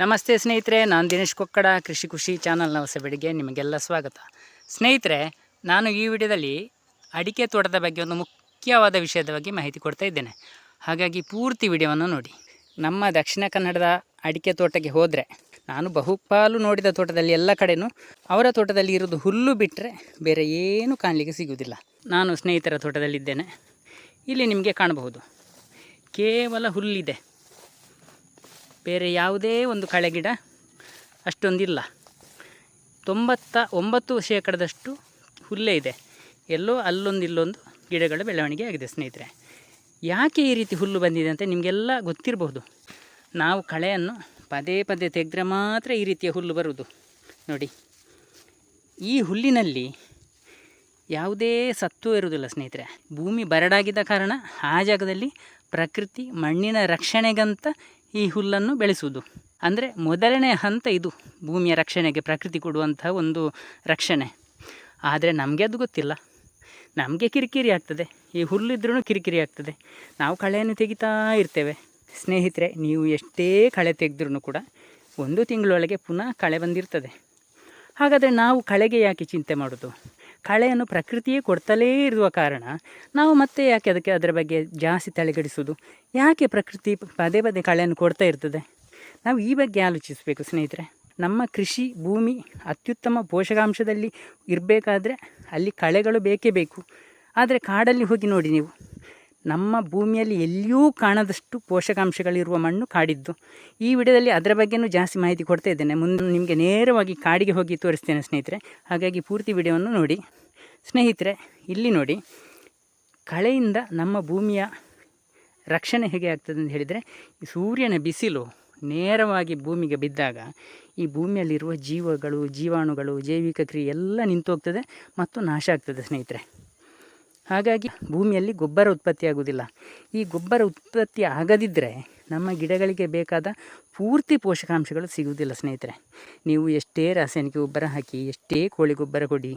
ನಮಸ್ತೆ ಸ್ನೇಹಿತರೆ, ನಾನು ದಿನೇಶ್ ಕೊಕ್ಕಡ, ಕೃಷಿ ಖುಷಿ ಚಾನಲ್ನ ಹೊಸ ಬೆಳಿಗ್ಗೆ ನಿಮಗೆಲ್ಲ ಸ್ವಾಗತ. ಸ್ನೇಹಿತರೆ, ನಾನು ಈ ವಿಡಿಯೋದಲ್ಲಿ ಅಡಿಕೆ ತೋಟದ ಬಗ್ಗೆ ಒಂದು ಮುಖ್ಯವಾದ ವಿಷಯದ ಬಗ್ಗೆ ಮಾಹಿತಿ ಕೊಡ್ತಾ ಇದ್ದೇನೆ. ಹಾಗಾಗಿ ಪೂರ್ತಿ ವಿಡಿಯೋವನ್ನು ನೋಡಿ. ನಮ್ಮ ದಕ್ಷಿಣ ಕನ್ನಡದ ಅಡಿಕೆ ತೋಟಕ್ಕೆ ಹೋದರೆ, ನಾನು ಬಹುಪಾಲು ನೋಡಿದ ತೋಟದಲ್ಲಿ ಎಲ್ಲ ಕಡೆಯೂ ಅವರ ತೋಟದಲ್ಲಿ ಇರೋದು ಹುಲ್ಲು ಬಿಟ್ಟರೆ ಬೇರೆ ಏನೂ ಕಾಣಲಿಕ್ಕೆ ಸಿಗುವುದಿಲ್ಲ. ನಾನು ಸ್ನೇಹಿತರ ತೋಟದಲ್ಲಿದ್ದೇನೆ. ಇಲ್ಲಿ ನಿಮಗೆ ಕಾಣಬಹುದು. ಕೇವಲ ಹುಲ್ಲಿದೆ. ಬೇರೆ ಯಾವುದೇ ಒಂದು ಕಳೆ ಗಿಡ ಅಷ್ಟೊಂದಿಲ್ಲ. ತೊಂಬತ್ತ ಒಂಬತ್ತು ಶೇಕಡದಷ್ಟು ಹುಲ್ಲೇ ಇದೆ. ಎಲ್ಲೋ ಅಲ್ಲೊಂದು ಇಲ್ಲೊಂದು ಗಿಡಗಳ ಬೆಳವಣಿಗೆ ಆಗಿದೆ ಸ್ನೇಹಿತರೆ. ಯಾಕೆ ಈ ರೀತಿ ಹುಲ್ಲು ಬಂದಿದೆ ಅಂತ ನಿಮಗೆಲ್ಲ ಗೊತ್ತಿರಬಹುದು ನಾವು ಕಳೆಯನ್ನು ಪದೇ ಪದೇ ತೆಗೆದ್ರೆ ಮಾತ್ರ ಈ ರೀತಿಯ ಹುಲ್ಲು ಬರುವುದು. ನೋಡಿ, ಈ ಹುಲ್ಲಿನಲ್ಲಿ ಯಾವುದೇ ಸತ್ತು ಇರುವುದಿಲ್ಲ ಸ್ನೇಹಿತರೆ. ಭೂಮಿ ಬರಡಾಗಿದ್ದ ಕಾರಣ ಆ ಜಾಗದಲ್ಲಿ ಪ್ರಕೃತಿ ಮಣ್ಣಿನ ರಕ್ಷಣೆಗಂತ ಈ ಹುಲ್ಲನ್ನು ಬೆಳೆಸುವುದು. ಅಂದರೆ ಮೊದಲನೇ ಹಂತ ಇದು. ಭೂಮಿಯ ರಕ್ಷಣೆಗೆ ಪ್ರಕೃತಿ ಕೊಡುವಂತಹ ಒಂದು ರಕ್ಷಣೆ. ಆದರೆ ನಮಗೆ ಅದು ಗೊತ್ತಿಲ್ಲ. ನಮಗೆ ಕಿರಿಕಿರಿ ಆಗ್ತದೆ. ಈ ಹುಲ್ಲಿದ್ರೂ ಕಿರಿಕಿರಿ ಆಗ್ತದೆ. ನಾವು ಕಳೆಯನ್ನು ತೆಗಿತಾ ಇರ್ತೇವೆ. ಸ್ನೇಹಿತರೆ, ನೀವು ಎಷ್ಟೇ ಕಳೆ ತೆಗೆದ್ರೂ ಕೂಡ ಒಂದು ತಿಂಗಳೊಳಗೆ ಪುನಃ ಕಳೆ ಬಂದಿರ್ತದೆ. ಹಾಗಾದರೆ ನಾವು ಕಳೆಗೆ ಯಾಕೆ ಚಿಂತೆ ಮಾಡೋದು? ಕಳೆಯನ್ನು ಪ್ರಕೃತಿಯೇ ಕೊಡ್ತಲೇ ಇರುವ ಕಾರಣ ನಾವು ಮತ್ತೆ ಯಾಕೆ ಅದಕ್ಕೆ ಅದರ ಬಗ್ಗೆ ಜಾಸ್ತಿ ತಲೆಗೆಡಿಸೋದು ಯಾಕೆ ಪ್ರಕೃತಿ ಪದೇ ಪದೇ ಕಳೆಯನ್ನು ಕೊಡ್ತಾ ಇರ್ತದೆ? ನಾವು ಈ ಬಗ್ಗೆ ಆಲೋಚಿಸಬೇಕು ಸ್ನೇಹಿತರೆ. ನಮ್ಮ ಕೃಷಿ, ಭೂಮಿ ಅತ್ಯುತ್ತಮ ಪೋಷಕಾಂಶದಲ್ಲಿ ಇರಬೇಕಾದ್ರೆ ಅಲ್ಲಿ ಕಳೆಗಳು ಬೇಕೇ ಬೇಕು. ಆದರೆ ಕಾಡಲ್ಲಿ ಹೋಗಿ ನೋಡಿ ನೀವು. ನಮ್ಮ ಭೂಮಿಯಲ್ಲಿ ಎಲ್ಲಿಯೂ ಕಾಣದಷ್ಟು ಪೋಷಕಾಂಶಗಳಿರುವ ಮಣ್ಣು ಕಾಡಿದ್ದು. ಈ ವಿಡಿಯೋದಲ್ಲಿ ಅದರ ಬಗ್ಗೆನೂ ಜಾಸ್ತಿ ಮಾಹಿತಿ ಕೊಡ್ತಾ ಇದ್ದೇನೆ. ಮುಂದೆ ನಿಮಗೆ ನೇರವಾಗಿ ಕಾಡಿಗೆ ಹೋಗಿ ತೋರಿಸ್ತೇನೆ ಸ್ನೇಹಿತರೆ. ಹಾಗಾಗಿ ಪೂರ್ತಿ ವಿಡಿಯೋವನ್ನು ನೋಡಿ. ಸ್ನೇಹಿತರೆ, ಇಲ್ಲಿ ನೋಡಿ. ಕಳೆಯಿಂದ ನಮ್ಮ ಭೂಮಿಯ ರಕ್ಷಣೆ ಹೇಗೆ ಆಗ್ತದೆ ಅಂತ ಹೇಳಿದರೆ ಸೂರ್ಯನ ಬಿಸಿಲು ನೇರವಾಗಿ ಭೂಮಿಗೆ ಬಿದ್ದಾಗ ಈ ಭೂಮಿಯಲ್ಲಿರುವ ಜೀವಗಳು, ಜೀವಾಣುಗಳು, ಜೈವಿಕ ಕ್ರಿಯೆ ಎಲ್ಲ ನಿಂತು ಹೋಗ್ತದೆ ಮತ್ತು ನಾಶ ಆಗ್ತದೆ ಸ್ನೇಹಿತರೆ. ಹಾಗಾಗಿ ಭೂಮಿಯಲ್ಲಿ ಗೊಬ್ಬರ ಉತ್ಪತ್ತಿ ಆಗುವುದಿಲ್ಲ. ಈ ಗೊಬ್ಬರ ಉತ್ಪತ್ತಿ ಆಗದಿದ್ದರೆ ನಮ್ಮ ಗಿಡಗಳಿಗೆ ಬೇಕಾದ ಪೂರ್ತಿ ಪೋಷಕಾಂಶಗಳು ಸಿಗುವುದಿಲ್ಲ ಸ್ನೇಹಿತರೆ. ನೀವು ಎಷ್ಟೇ ರಾಸಾಯನಿಕ ಗೊಬ್ಬರ ಹಾಕಿ, ಎಷ್ಟೇ ಕೋಳಿ ಗೊಬ್ಬರ ಕೊಡಿ,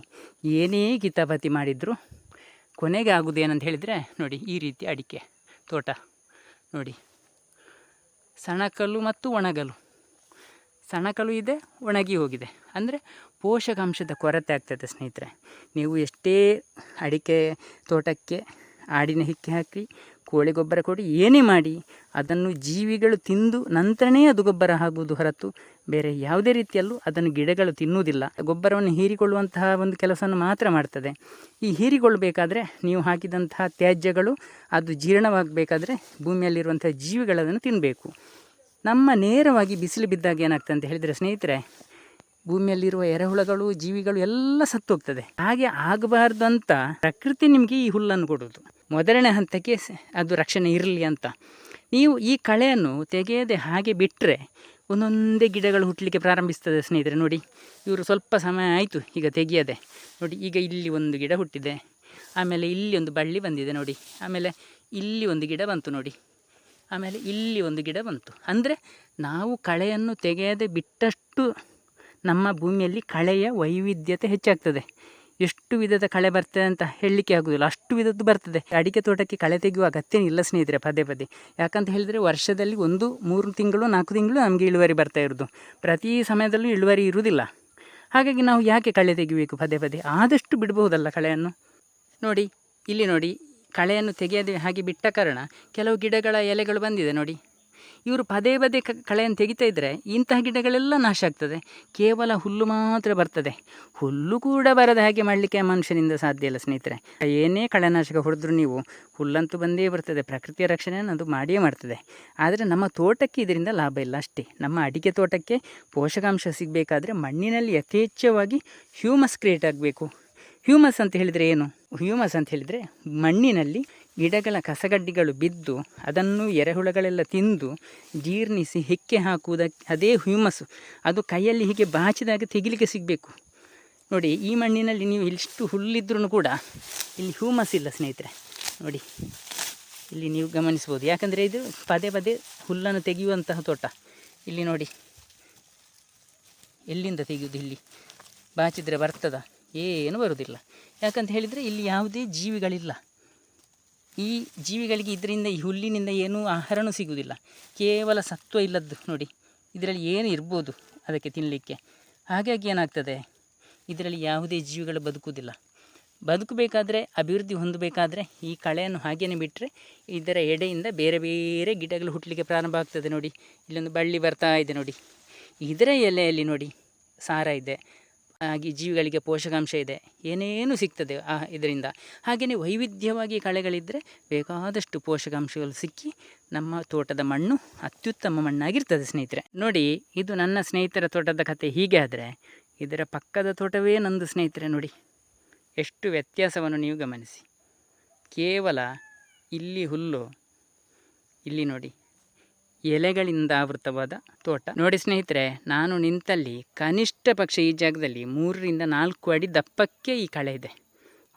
ಏನೇ ಕಿತಾಪತಿ ಮಾಡಿದರೂ ಕೊನೆಗೆ ಆಗುವುದೇನಂತ ಹೇಳಿದರೆ ನೋಡಿ ಈ ರೀತಿ ಅಡಿಕೆ, ತೋಟ ನೋಡಿ. ಸಣಕಲ್ಲು ಮತ್ತು ಒಣಗಲು ಸಣಕಲು ಇದೆ, ಒಣಗಿ ಹೋಗಿದೆ. ಅಂದರೆ ಪೋಷಕಾಂಶದ ಕೊರತೆ ಆಗ್ತದೆ ಸ್ನೇಹಿತರೆ. ನೀವು ಎಷ್ಟೇ ಅಡಿಕೆ ತೋಟಕ್ಕೆ ಆಡಿನ ಹಿಕ್ಕಿ ಹಾಕಿ, ಕೋಳಿ ಗೊಬ್ಬರ ಕೊಡಿ, ಏನೇ ಮಾಡಿ, ಅದನ್ನು ಜೀವಿಗಳು ತಿಂದು ನಂತರನೇ ಅದು ಗೊಬ್ಬರ ಆಗುವುದು ಹೊರತು ಬೇರೆ ಯಾವುದೇ ರೀತಿಯಲ್ಲೂ ಅದನ್ನು ಗಿಡಗಳು ತಿನ್ನುವುದಿಲ್ಲ. ಗೊಬ್ಬರವನ್ನು ಹೀರಿಕೊಳ್ಳುವಂತಹ ಒಂದು ಕೆಲಸವನ್ನು ಮಾತ್ರ ಮಾಡ್ತದೆ. ಈ ಹೀರಿಕೊಳ್ಳಬೇಕಾದ್ರೆ ನೀವು ಹಾಕಿದಂತಹ ತ್ಯಾಜ್ಯಗಳು, ಅದು ಜೀರ್ಣವಾಗಬೇಕಾದ್ರೆ ಭೂಮಿಯಲ್ಲಿರುವಂಥ ಜೀವಿಗಳದನ್ನು ತಿನ್ನಬೇಕು ನಮ್ಮ ನೇರವಾಗಿ ಬಿಸಿಲು ಬಿದ್ದಾಗ ಏನಾಗ್ತದೆ ಅಂತ ಹೇಳಿದರೆ ಸ್ನೇಹಿತರೆ, ಭೂಮಿಯಲ್ಲಿರುವ ಎರೆಹುಳಗಳು, ಜೀವಿಗಳು ಎಲ್ಲ ಸತ್ತೋಗ್ತದೆ. ಹಾಗೆ ಆಗಬಾರ್ದು ಅಂತ ಪ್ರಕೃತಿ ನಿಮಗೆ ಈ ಹುಲ್ಲನ್ನು ಕೊಡೋದು. ಮೊದಲನೇ ಹಂತಕ್ಕೆ ಅದು ರಕ್ಷಣೆ ಇರಲಿ ಅಂತ. ನೀವು ಈ ಕಳೆಯನ್ನು ತೆಗೆಯದೆ ಹಾಗೆ ಬಿಟ್ಟರೆ ಒಂದೊಂದೇ ಗಿಡಗಳು ಹುಟ್ಟಲಿಕ್ಕೆ ಪ್ರಾರಂಭಿಸ್ತದೆ ಸ್ನೇಹಿತರೆ, ನೋಡಿ. ಇವರು ಸ್ವಲ್ಪ ಸಮಯ ಆಯಿತು ಈಗ ತೆಗೆಯದೆ. ನೋಡಿ, ಈಗ ಇಲ್ಲಿ ಒಂದು ಗಿಡ ಹುಟ್ಟಿದೆ. ಆಮೇಲೆ ಇಲ್ಲಿ ಒಂದು ಬಳ್ಳಿ ಬಂದಿದೆ, ನೋಡಿ. ಆಮೇಲೆ ಇಲ್ಲಿ ಒಂದು ಗಿಡ ಬಂತು, ನೋಡಿ. ಆಮೇಲೆ ಇಲ್ಲಿ ಒಂದು ಗಿಡ ಬಂತು. ಅಂದರೆ ನಾವು ಕಳೆಯನ್ನು ತೆಗೆಯದೆ ಬಿಟ್ಟಷ್ಟು ನಮ್ಮ ಭೂಮಿಯಲ್ಲಿ ಕಳೆಯ ವೈವಿಧ್ಯತೆ ಹೆಚ್ಚಾಗ್ತದೆ. ಎಷ್ಟು ವಿಧದ ಕಳೆ ಬರ್ತದೆ ಅಂತ ಹೇಳಲಿಕ್ಕೆ ಆಗೋದಿಲ್ಲ. ಅಷ್ಟು ವಿಧದ್ದು ಬರ್ತದೆ. ಅಡಿಕೆ ತೋಟಕ್ಕೆ ಕಳೆ ತೆಗೆಯುವ ಅಗತ್ಯನೇ ಇಲ್ಲ ಸ್ನೇಹಿತರೆ, ಪದೇ ಪದೇ. ಯಾಕಂತ ಹೇಳಿದರೆ ವರ್ಷದಲ್ಲಿ ಒಂದು, ಮೂರು ತಿಂಗಳು, ನಾಲ್ಕು ತಿಂಗಳು ನಮಗೆ ಇಳುವರಿ ಬರ್ತಾ ಇರೋದು. ಪ್ರತಿ ಸಮಯದಲ್ಲೂ ಇಳುವರಿ ಇರುವುದಿಲ್ಲ ಹಾಗಾಗಿ ನಾವು ಯಾಕೆ ಕಳೆ ತೆಗಿಬೇಕು ಪದೇ ಪದೇ? ಆದಷ್ಟು ಬಿಡಬಹುದಲ್ಲ ಕಳೆಯನ್ನು? ನೋಡಿ, ಇಲ್ಲಿ ನೋಡಿ ಕಳೆಯನ್ನು ತೆಗೆಯದೆ ಹಾಗೆ ಬಿಟ್ಟ ಕಾರಣ ಕೆಲವು ಗಿಡಗಳ ಎಲೆಗಳು ಬಂದಿದೆ ನೋಡಿ. ಇವರು ಪದೇ ಪದೇ ಕಳೆಯನ್ನು ತೆಗಿತಾ ಇದ್ದರೆ ಇಂತಹ ಗಿಡಗಳೆಲ್ಲ ನಾಶ ಆಗ್ತದೆ. ಕೇವಲ ಹುಲ್ಲು ಮಾತ್ರ ಬರ್ತದೆ. ಹುಲ್ಲು ಕೂಡ ಬರದ ಹಾಗೆ ಮಾಡಲಿಕ್ಕೆ ಮನುಷ್ಯನಿಂದ ಸಾಧ್ಯ ಇಲ್ಲ ಸ್ನೇಹಿತರೆ. ಏನೇ ಕಳೆನಾಶಕ ಹೊಡೆದ್ರೂ ನೀವು ಹುಲ್ಲಂತೂ ಬಂದೇ ಬರ್ತದೆ, ಪ್ರಕೃತಿಯ ರಕ್ಷಣೆಯನ್ನು ಅದು ಮಾಡಿಯೇ ಮಾಡ್ತದೆ. ಆದರೆ ನಮ್ಮ ತೋಟಕ್ಕೆ ಇದರಿಂದ ಲಾಭ ಇಲ್ಲ ಅಷ್ಟೇ. ನಮ್ಮ ಅಡಿಕೆ ತೋಟಕ್ಕೆ ಪೋಷಕಾಂಶ ಸಿಗಬೇಕಾದ್ರೆ ಮಣ್ಣಿನಲ್ಲಿ ಯಥೇಚ್ಛವಾಗಿ ಹ್ಯೂಮಸ್ ಕ್ರಿಯೇಟ್ ಆಗಬೇಕು. ಹ್ಯೂಮಸ್ ಅಂತ ಹೇಳಿದರೆ ಏನು? ಹ್ಯೂಮಸ್ ಅಂತ ಹೇಳಿದರೆ ಮಣ್ಣಿನಲ್ಲಿ ಗಿಡಗಳ ಕಸಗಡ್ಡಿಗಳು ಬಿದ್ದು ಅದನ್ನು ಎರೆಹುಳಗಳೆಲ್ಲ ತಿಂದು ಜೀರ್ಣಿಸಿ ಹೆಕ್ಕೆ ಹಾಕುವುದಕ್ಕೆ ಅದೇ ಹ್ಯೂಮಸ್ಸು ಅದು ಕೈಯಲ್ಲಿ ಹೀಗೆ ಬಾಚಿದಾಗ ತೆಗಿಲಿಕ್ಕೆ ಸಿಗಬೇಕು. ನೋಡಿ, ಈ ಮಣ್ಣಿನಲ್ಲಿ ನೀವು ಇಷ್ಟು ಹುಲ್ಲಿದ್ರೂ ಕೂಡ ಇಲ್ಲಿ ಹ್ಯೂಮಸ್ ಇಲ್ಲ ಸ್ನೇಹಿತರೆ. ನೋಡಿ, ಇಲ್ಲಿ ನೀವು ಗಮನಿಸ್ಬೋದು. ಯಾಕಂದರೆ ಇದು ಪದೇ ಪದೇ ಹುಲ್ಲನ್ನು ತೆಗೆಯುವಂತಹ ತೋಟ. ಇಲ್ಲಿ ನೋಡಿ, ಎಲ್ಲಿಂದ ತೆಗೆಯುವುದು ಇಲ್ಲಿ? ಬಾಚಿದರೆ ಬರ್ತದ? ಏನು ಬರುವುದಿಲ್ಲ. ಯಾಕಂತ ಹೇಳಿದರೆ ಇಲ್ಲಿ ಯಾವುದೇ ಜೀವಿಗಳಿಲ್ಲ. ಈ ಜೀವಿಗಳಿಗೆ ಇದರಿಂದ, ಈ ಹುಲ್ಲಿನಿಂದ ಏನೂ ಆಹಾರನೂ ಸಿಗುವುದಿಲ್ಲ. ಕೇವಲ ಸತ್ವ ಇಲ್ಲದ್ದು ನೋಡಿ, ಇದರಲ್ಲಿ ಏನು ಇರ್ಬೋದು ಅದಕ್ಕೆ ತಿನ್ನಲಿಕ್ಕೆ ಹಾಗಾಗಿ ಏನಾಗ್ತದೆ? ಇದರಲ್ಲಿ ಯಾವುದೇ ಜೀವಿಗಳು ಬದುಕುವುದಿಲ್ಲ. ಬದುಕಬೇಕಾದ್ರೆ, ಅಭಿವೃದ್ಧಿ ಹೊಂದಬೇಕಾದ್ರೆ ಈ ಕಳೆಯನ್ನು ಹಾಗೇನೆ ಬಿಟ್ಟರೆ ಇದರ ಎಡೆಯಿಂದ ಬೇರೆ ಬೇರೆ ಗಿಡಗಳು ಹುಟ್ಟಲಿಕ್ಕೆ ಪ್ರಾರಂಭ ಆಗ್ತದೆ ನೋಡಿ. ಇಲ್ಲೊಂದು ಬಳ್ಳಿ ಬರ್ತಾ ಇದೆ ನೋಡಿ. ಇದರ ಎಲೆಯಲ್ಲಿ ನೋಡಿ, ಸಾರ ಇದೆ. ಹಾಗೆ ಜೀವಿಗಳಿಗೆ ಪೋಷಕಾಂಶ ಇದೆ. ಏನೇನು ಸಿಗ್ತದೆ ಆ ಇದರಿಂದ. ಹಾಗೆಯೇ ವೈವಿಧ್ಯವಾಗಿ ಕಳೆಗಳಿದ್ದರೆ ಬೇಕಾದಷ್ಟು ಪೋಷಕಾಂಶಗಳು ಸಿಕ್ಕಿ ನಮ್ಮ ತೋಟದ ಮಣ್ಣು ಅತ್ಯುತ್ತಮ ಮಣ್ಣಾಗಿರ್ತದೆ ಸ್ನೇಹಿತರೆ. ನೋಡಿ, ಇದು ನನ್ನ ಸ್ನೇಹಿತರ ತೋಟದ ಕತೆ ಹೀಗೆ ಆದರೆ ಇದರ ಪಕ್ಕದ ತೋಟವೇ ನಂದು ಸ್ನೇಹಿತರೆ ನೋಡಿ. ಎಷ್ಟು ವ್ಯತ್ಯಾಸವನ್ನು ನೀವು ಗಮನಿಸಿ. ಕೇವಲ ಇಲ್ಲಿ ಹುಲ್ಲು, ಇಲ್ಲಿ ನೋಡಿ. ಎಲೆಗಳಿಂದ ಆವೃತವಾದ ತೋಟ. ನೋಡಿ ಸ್ನೇಹಿತರೆ, ನಾನು ನಿಂತಲ್ಲಿ ಕನಿಷ್ಠ ಪಕ್ಷ ಈ ಜಾಗದಲ್ಲಿ ಮೂರರಿಂದ ನಾಲ್ಕು ಅಡಿ ದಪ್ಪಕ್ಕೆ ಈ ಕಳೆ ಇದೆ.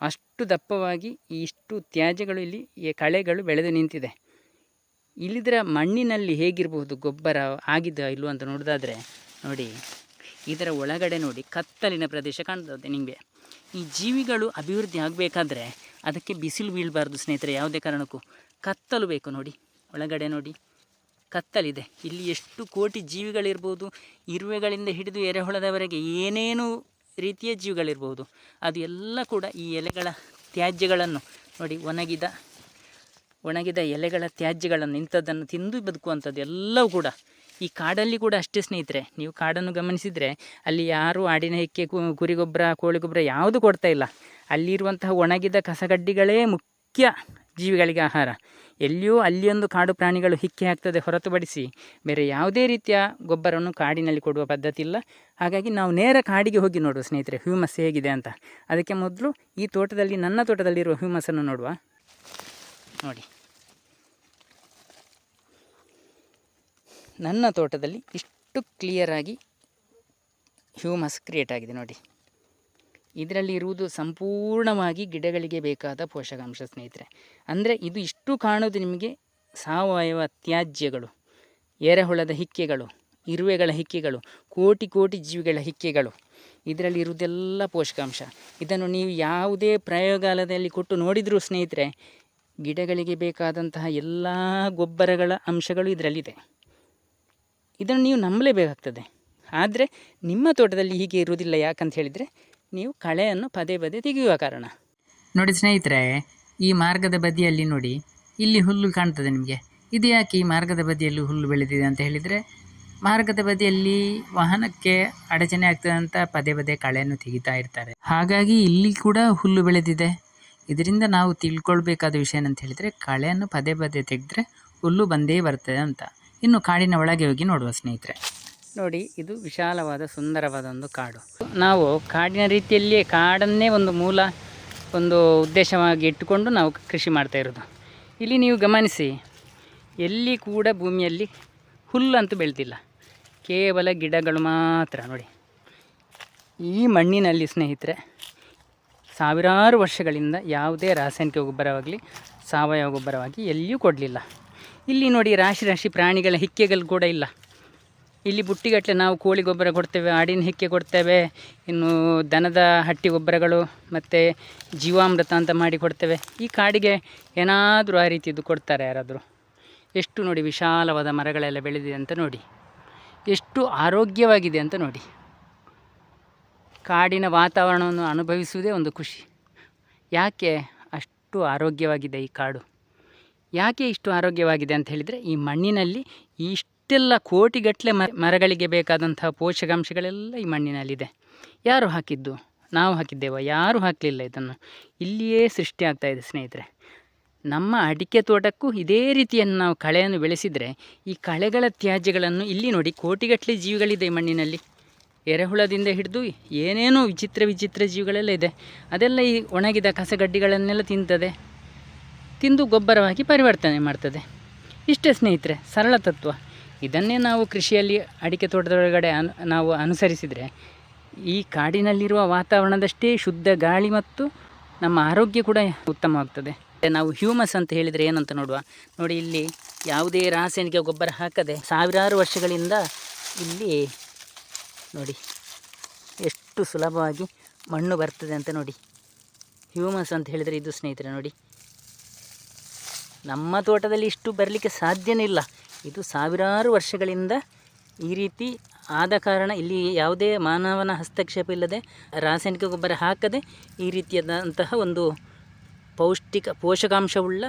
ಅಷ್ಟು ದಪ್ಪವಾಗಿ ಇಷ್ಟು ತ್ಯಾಜ್ಯಗಳು ಇಲ್ಲಿ, ಈ ಕಳೆಗಳು ಬೆಳೆದು ನಿಂತಿದೆ. ಇಲ್ಲಿದರ ಮಣ್ಣಿನಲ್ಲಿ ಹೇಗಿರಬಹುದು ಗೊಬ್ಬರ ಆಗಿದೆ ಇಲ್ಲೋ ಅಂತ ನೋಡೋದಾದರೆ, ನೋಡಿ, ಇದರ ಒಳಗಡೆ ನೋಡಿ, ಕತ್ತಲಿನ ಪ್ರದೇಶ ಕಾಣ್ತದೆ ನಿಮಗೆ ಈ ಜೀವಿಗಳು ಅಭಿವೃದ್ಧಿ ಆಗಬೇಕಾದ್ರೆ ಅದಕ್ಕೆ ಬಿಸಿಲು ಬೀಳಬಾರ್ದು ಸ್ನೇಹಿತರೆ, ಯಾವುದೇ ಕಾರಣಕ್ಕೂ. ಕತ್ತಲು ಬೇಕು ನೋಡಿ, ಒಳಗಡೆ ನೋಡಿ. ಕತ್ತಲಿದೆ. ಇಲ್ಲಿ ಎಷ್ಟು ಕೋಟಿ ಜೀವಿಗಳಿರ್ಬೋದು, ಇರುವೆಗಳಿಂದ ಹಿಡಿದು ಎರೆಹುಳದವರೆಗೆ ಏನೇನು ರೀತಿಯ ಜೀವಿಗಳಿರ್ಬೋದು. ಅದು ಎಲ್ಲ ಕೂಡ ಈ ಎಲೆಗಳ ತ್ಯಾಜ್ಯಗಳನ್ನು ನೋಡಿ, ಒಣಗಿದ ಒಣಗಿದ ಎಲೆಗಳ ತ್ಯಾಜ್ಯಗಳನ್ನು, ಇಂಥದ್ದನ್ನು ತಿಂದು ಬದುಕುವಂಥದ್ದು ಎಲ್ಲವೂ ಕೂಡ ಈ ಕಾಡಲ್ಲಿ ಕೂಡ ಅಷ್ಟೇ ಸ್ನೇಹಿತರೆ. ನೀವು ಕಾಡನ್ನು ಗಮನಿಸಿದರೆ ಅಲ್ಲಿ ಯಾರು ಆಡಿನ ಹೆಕ್ಕೆ ಕುರಿ ಗೊಬ್ಬರ ಕೋಳಿ ಗೊಬ್ಬರ ಯಾವುದು ಕೊಡ್ತಾ ಇಲ್ಲ. ಅಲ್ಲಿರುವಂತಹ ಒಣಗಿದ ಕಸಗಡ್ಡಿಗಳೇ ಮುಖ್ಯ ಜೀವಿಗಳಿಗೆ ಆಹಾರ. ಎಲ್ಲಿಯೋ ಅಲ್ಲಿಯೊಂದು ಕಾಡು ಪ್ರಾಣಿಗಳು ಹಿಕ್ಕಿ ಹಾಕ್ತದೆ ಹೊರತುಪಡಿಸಿ ಬೇರೆ ಯಾವುದೇ ರೀತಿಯ ಗೊಬ್ಬರವನ್ನು ಕಾಡಿನಲ್ಲಿ ಕೊಡುವ ಪದ್ಧತಿ ಇಲ್ಲ. ಹಾಗಾಗಿ ನಾವು ನೇರ ಕಾಡಿಗೆ ಹೋಗಿ ನೋಡುವ ಸ್ನೇಹಿತರೆ, ಹ್ಯೂಮಸ್ ಹೇಗಿದೆ ಅಂತ. ಅದಕ್ಕೆ ಮೊದಲು ಈ ತೋಟದಲ್ಲಿ, ನನ್ನ ತೋಟದಲ್ಲಿರುವ ಹ್ಯೂಮಸನ್ನು ನೋಡುವ. ನೋಡಿ. ನನ್ನ ತೋಟದಲ್ಲಿ ಇಷ್ಟು ಕ್ಲಿಯರಾಗಿ ಹ್ಯೂಮಸ್ ಕ್ರಿಯೇಟ್ ಆಗಿದೆ ನೋಡಿ. ಇದರಲ್ಲಿ ಇರುವುದು ಸಂಪೂರ್ಣವಾಗಿ ಗಿಡಗಳಿಗೆ ಬೇಕಾದ ಪೋಷಕಾಂಶ ಸ್ನೇಹಿತರೆ. ಅಂದರೆ ಇದು ಇಷ್ಟು ಕಾಣೋದು ನಿಮಗೆ ಸಾವಯವ ತ್ಯಾಜ್ಯಗಳು, ಎರೆಹುಳದ ಹಿಕ್ಕೆಗಳು, ಇರುವೆಗಳ ಹಿಕ್ಕೆಗಳು, ಕೋಟಿ ಕೋಟಿ ಜೀವಿಗಳ ಹಿಕ್ಕೆಗಳು, ಇದರಲ್ಲಿ ಇರುವುದೆಲ್ಲ ಪೋಷಕಾಂಶ. ಇದನ್ನು ನೀವು ಯಾವುದೇ ಪ್ರಯೋಗಾಲಯದಲ್ಲಿ ಕೊಟ್ಟು ನೋಡಿದರೂ ಸ್ನೇಹಿತರೆ, ಗಿಡಗಳಿಗೆ ಬೇಕಾದಂತಹ ಎಲ್ಲ ಗೊಬ್ಬರಗಳ ಅಂಶಗಳು ಇದರಲ್ಲಿದೆ. ಇದನ್ನು ನೀವು ನಂಬಲೇಬೇಕಾಗ್ತದೆ. ಆದರೆ ನಿಮ್ಮ ತೋಟದಲ್ಲಿ ಹೀಗೆ ಇರುವುದಿಲ್ಲ ಯಾಕಂತ ಹೇಳಿದರೆ ನೀವು ಕಳೆಯನ್ನು ಪದೇ ಪದೇ ತೆಗೆಯುವ ಕಾರಣ. ನೋಡಿ ಸ್ನೇಹಿತರೆ, ಈ ಮಾರ್ಗದ ಬದಿಯಲ್ಲಿ ನೋಡಿ, ಇಲ್ಲಿ ಹುಲ್ಲು ಕಾಣ್ತದೆ ನಿಮಗೆ. ಇದು ಯಾಕೆ ಈ ಮಾರ್ಗದ ಬದಿಯಲ್ಲಿ ಹುಲ್ಲು ಬೆಳೆದಿದೆ ಅಂತ ಹೇಳಿದರೆ, ಮಾರ್ಗದ ಬದಿಯಲ್ಲಿ ವಾಹನಕ್ಕೆ ಅಡಚಣೆ ಆಗ್ತದೆ ಪದೇ ಪದೇ ಕಳೆಯನ್ನು ತೆಗಿತಾ ಇರ್ತಾರೆ. ಹಾಗಾಗಿ ಇಲ್ಲಿ ಕೂಡ ಹುಲ್ಲು ಬೆಳೆದಿದೆ. ಇದರಿಂದ ನಾವು ತಿಳ್ಕೊಳ್ಬೇಕಾದ ವಿಷಯ ಏನಂತ ಹೇಳಿದರೆ, ಕಳೆಯನ್ನು ಪದೇ ಪದೇ ತೆಗೆದ್ರೆ ಹುಲ್ಲು ಬಂದೇ ಬರ್ತದೆ ಅಂತ. ಇನ್ನು ಕಾಡಿನ ಒಳಗೆ ಹೋಗಿ ನೋಡುವ ಸ್ನೇಹಿತರೆ. ನೋಡಿ, ಇದು ವಿಶಾಲವಾದ ಸುಂದರವಾದ ಒಂದು ಕಾಡು. ನಾವು ಕಾಡಿನ ರೀತಿಯಲ್ಲಿಯೇ ಕಾಡನ್ನೇ ಒಂದು ಮೂಲ, ಒಂದು ಉದ್ದೇಶವಾಗಿ ಇಟ್ಟುಕೊಂಡು ನಾವು ಕೃಷಿ ಮಾಡ್ತಾ ಇರೋದು. ಇಲ್ಲಿ ನೀವು ಗಮನಿಸಿ, ಎಲ್ಲಿ ಕೂಡ ಭೂಮಿಯಲ್ಲಿ ಹುಲ್ಲು ಅಂತೂ ಬೆಳೆದಿಲ್ಲ. ಕೇವಲ ಗಿಡಗಳು ಮಾತ್ರ ನೋಡಿ. ಈ ಮಣ್ಣಿನಲ್ಲಿ ಸ್ನೇಹಿತರೆ, ಸಾವಿರಾರು ವರ್ಷಗಳಿಂದ ಯಾವುದೇ ರಾಸಾಯನಿಕ ಗೊಬ್ಬರವಾಗಲಿ, ಸಾವಯವ ಗೊಬ್ಬರವಾಗಿ ಎಲ್ಲಿಯೂ ಕೊಡಲಿಲ್ಲ. ಇಲ್ಲಿ ನೋಡಿ ರಾಶಿ ರಾಶಿ ಪ್ರಾಣಿಗಳ ಹಿಕ್ಕೆಗಳು ಕೂಡ ಇಲ್ಲ. ಇಲ್ಲಿ ಬುಟ್ಟಿಗಟ್ಟಲೆ ನಾವು ಕೋಳಿ ಗೊಬ್ಬರ ಕೊಡ್ತೇವೆ, ಆಡಿನ ಹಿಕ್ಕೆ ಕೊಡ್ತೇವೆ, ಇನ್ನು ದನದ ಹಟ್ಟಿ ಗೊಬ್ಬರಗಳು ಮತ್ತು ಜೀವಾಮೃತ ಅಂತ ಮಾಡಿ ಕೊಡ್ತೇವೆ. ಈ ಕಾಡಿಗೆ ಏನಾದರೂ ಆ ರೀತಿಯದ್ದು ಕೊಡ್ತಾರೆ ಯಾರಾದರೂ? ಎಷ್ಟು ನೋಡಿ ವಿಶಾಲವಾದ ಮರಗಳೆಲ್ಲ ಬೆಳೆದಿದೆ ಅಂತ ನೋಡಿ. ಎಷ್ಟು ಆರೋಗ್ಯವಾಗಿದೆ ಅಂತ ನೋಡಿ. ಕಾಡಿನ ವಾತಾವರಣವನ್ನು ಅನುಭವಿಸುವುದೇ ಒಂದು ಖುಷಿ. ಯಾಕೆ ಅಷ್ಟು ಆರೋಗ್ಯವಾಗಿದೆ ಈ ಕಾಡು? ಯಾಕೆ ಇಷ್ಟು ಆರೋಗ್ಯವಾಗಿದೆ ಅಂತ ಹೇಳಿದರೆ, ಈ ಮಣ್ಣಿನಲ್ಲಿ ಇಷ್ಟೆಲ್ಲ ಕೋಟಿಗಟ್ಟಲೆ ಮರ ಮರಗಳಿಗೆ ಬೇಕಾದಂತಹ ಪೋಷಕಾಂಶಗಳೆಲ್ಲ ಈ ಮಣ್ಣಿನಲ್ಲಿದೆ. ಯಾರು ಹಾಕಿದ್ದು? ನಾವು ಹಾಕಿದ್ದೇವ? ಯಾರೂ ಹಾಕಲಿಲ್ಲ ಇದನ್ನು. ಇಲ್ಲಿಯೇ ಸೃಷ್ಟಿ ಆಗ್ತಾ ಇದೆ ಸ್ನೇಹಿತರೆ. ನಮ್ಮ ಅಡಿಕೆ ತೋಟಕ್ಕೂ ಇದೇ ರೀತಿಯನ್ನು ನಾವು ಕಳೆಯನ್ನು ಬೆಳೆಸಿದರೆ ಈ ಕಳೆಗಳ ತ್ಯಾಜ್ಯಗಳನ್ನು ಇಲ್ಲಿ ನೋಡಿ ಕೋಟಿಗಟ್ಟಲೆ ಜೀವಿಗಳಿದೆ ಈ ಮಣ್ಣಿನಲ್ಲಿ. ಎರೆಹುಳದಿಂದ ಹಿಡಿದು ಏನೇನೋ ವಿಚಿತ್ರ ವಿಚಿತ್ರ ಜೀವಿಗಳೆಲ್ಲ ಇದೆ. ಅದೆಲ್ಲ ಈ ಒಣಗಿದ ಕಸಗಡ್ಡಿಗಳನ್ನೆಲ್ಲ ತಿಂತದೆ. ತಿಂದು ಗೊಬ್ಬರವಾಗಿ ಪರಿವರ್ತನೆ ಮಾಡ್ತದೆ. ಇಷ್ಟೇ ಸ್ನೇಹಿತರೆ, ಸರಳ ತತ್ವ. ಇದನ್ನೇ ನಾವು ಕೃಷಿಯಲ್ಲಿ ಅಡಿಕೆ ತೋಟದೊಳಗಡೆ ಅನು, ನಾವು ಅನುಸರಿಸಿದರೆ ಈ ಕಾಡಿನಲ್ಲಿರುವ ವಾತಾವರಣದಷ್ಟೇ ಶುದ್ಧ ಗಾಳಿ ಮತ್ತು ನಮ್ಮ ಆರೋಗ್ಯ ಕೂಡ ಉತ್ತಮವಾಗ್ತದೆ. ನಾವು ಹ್ಯೂಮಸ್ ಅಂತ ಹೇಳಿದರೆ ಏನಂತ ನೋಡುವ? ನೋಡಿ ಇಲ್ಲಿ ಯಾವುದೇ ರಾಸಾಯನಿಕ ಗೊಬ್ಬರ ಹಾಕದೆ ಸಾವಿರಾರು ವರ್ಷಗಳಿಂದ ಇಲ್ಲಿ ನೋಡಿ ಎಷ್ಟು ಸುಲಭವಾಗಿ ಮಣ್ಣು ಬರ್ತದೆ ಅಂತ ನೋಡಿ. ಹ್ಯೂಮಸ್ ಅಂತ ಹೇಳಿದರೆ ಇದು ಸ್ನೇಹಿತರೆ ನೋಡಿ. ನಮ್ಮ ತೋಟದಲ್ಲಿ ಇಷ್ಟು ಬರಲಿಕ್ಕೆ ಸಾಧ್ಯನೇ ಇಲ್ಲ. ಇದು ಸಾವಿರಾರು ವರ್ಷಗಳಿಂದ ಈ ರೀತಿ ಆದ ಕಾರಣ ಇಲ್ಲಿ ಯಾವುದೇ ಮಾನವನ ಹಸ್ತಕ್ಷೇಪ ಇಲ್ಲದೆ ರಾಸಾಯನಿಕ ಗೊಬ್ಬರ ಹಾಕದೆ ಈ ರೀತಿಯಾದಂತಹ ಒಂದು ಪೌಷ್ಟಿಕ ಪೋಷಕಾಂಶವುಳ್ಳ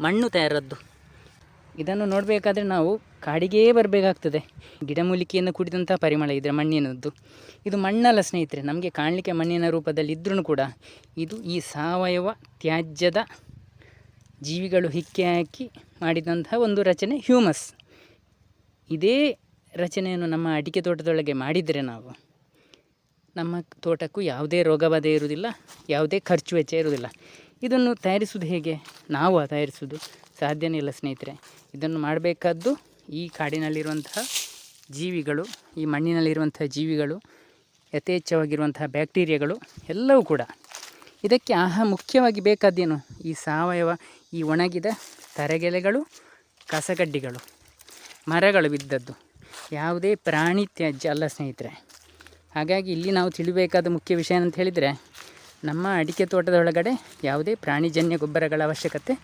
ಮಣ್ಣು ತಯಾರದ್ದು. ಇದನ್ನು ನೋಡಬೇಕಾದ್ರೆ ನಾವು ಕಾಡಿಗೇ ಬರಬೇಕಾಗ್ತದೆ. ಗಿಡಮೂಲಿಕೆಯನ್ನು ಕುಡಿದಂತಹ ಪರಿಮಳ ಇದ್ರೆ ಮಣ್ಣಿನದ್ದು. ಇದು ಮಣ್ಣಲ್ಲ ಸ್ನೇಹಿತರೆ, ನಮಗೆ ಕಾಣಲಿಕ್ಕೆ ಮಣ್ಣಿನ ರೂಪದಲ್ಲಿ ಇದ್ರೂ ಕೂಡ ಇದು ಈ ಸಾವಯವ ತ್ಯಾಜ್ಯದ ಜೀವಿಗಳು ಹಿಕ್ಕಿ ಹಾಕಿ ಮಾಡಿದಂತಹ ಒಂದು ರಚನೆ ಹ್ಯೂಮಸ್. ಇದೇ ರಚನೆಯನ್ನು ನಮ್ಮ ಅಡಿಕೆ ತೋಟದೊಳಗೆ ಮಾಡಿದರೆ ನಾವು ನಮ್ಮ ತೋಟಕ್ಕೂ ಯಾವುದೇ ರೋಗ ಬಾಧೆ ಇರುವುದಿಲ್ಲ, ಯಾವುದೇ ಖರ್ಚು ವೆಚ್ಚ ಇರುವುದಿಲ್ಲ. ಇದನ್ನು ತಯಾರಿಸುವುದು ಹೇಗೆ? ನಾವು ತಯಾರಿಸುವುದು ಸಾಧ್ಯನೇ ಇಲ್ಲ ಸ್ನೇಹಿತರೆ. ಇದನ್ನು ಮಾಡಬೇಕಾದ್ದು ಈ ಕಾಡಿನಲ್ಲಿರುವಂತಹ ಜೀವಿಗಳು, ಈ ಮಣ್ಣಿನಲ್ಲಿರುವಂತಹ ಜೀವಿಗಳು, ಯಥೇಚ್ಛವಾಗಿರುವಂತಹ ಬ್ಯಾಕ್ಟೀರಿಯಾಗಳು ಎಲ್ಲವೂ ಕೂಡ. ಇದಕ್ಕೆ ಆಹಾ ಮುಖ್ಯವಾಗಿ ಬೇಕಾದ್ದೇನು? ಈ ಸಾವಯವ, ಈ ಒಣಗಿದ ತರಗೆಲೆಗಳು, ಕಸಗಡ್ಡಿಗಳು, ಮರಗಳು ಬಿದ್ದದ್ದು. ಯಾವುದೇ ಪ್ರಾಣಿ ತ್ಯಾಜ್ಯ ಅಲ್ಲ ಸ್ನೇಹಿತರೆ. ಹಾಗಾಗಿ ಇಲ್ಲಿ ನಾವು ತಿಳಿಬೇಕಾದ ಮುಖ್ಯ ವಿಷಯ ಅಂತ ಹೇಳಿದರೆ, ನಮ್ಮ ಅಡಿಕೆ ತೋಟದ ಒಳಗಡೆ ಯಾವುದೇ ಪ್ರಾಣಿಜನ್ಯ ಗೊಬ್ಬರಗಳ ಅವಶ್ಯಕತೆ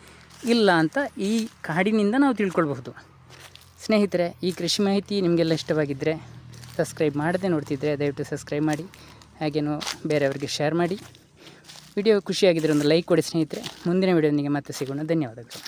ಇಲ್ಲ ಅಂತ ಈ ಕಾಡಿನಿಂದ ನಾವು ತಿಳ್ಕೊಳ್ಬಹುದು. ಸ್ನೇಹಿತರೆ, ಈ ಕೃಷಿ ಮಾಹಿತಿ ನಿಮಗೆಲ್ಲ ಇಷ್ಟವಾಗಿದ್ದರೆ ಸಬ್ಸ್ಕ್ರೈಬ್ ಮಾಡದೆ ನೋಡ್ತಿದ್ದರೆ ದಯವಿಟ್ಟು ಸಬ್ಸ್ಕ್ರೈಬ್ ಮಾಡಿ, ಹಾಗೇನೋ ಬೇರೆಯವರಿಗೆ ಶೇರ್ ಮಾಡಿ. ವಿಡಿಯೋ ಖುಷಿಯಾಗಿದ್ದರೆ ಒಂದು ಲೈಕ್ ಕೊಡಿ ಸ್ನೇಹಿತರೆ. ಮುಂದಿನ ವಿಡಿಯೋನಿಗೆ ಮತ್ತೆ ಸಿಗೋಣ. ಧನ್ಯವಾದಗಳು.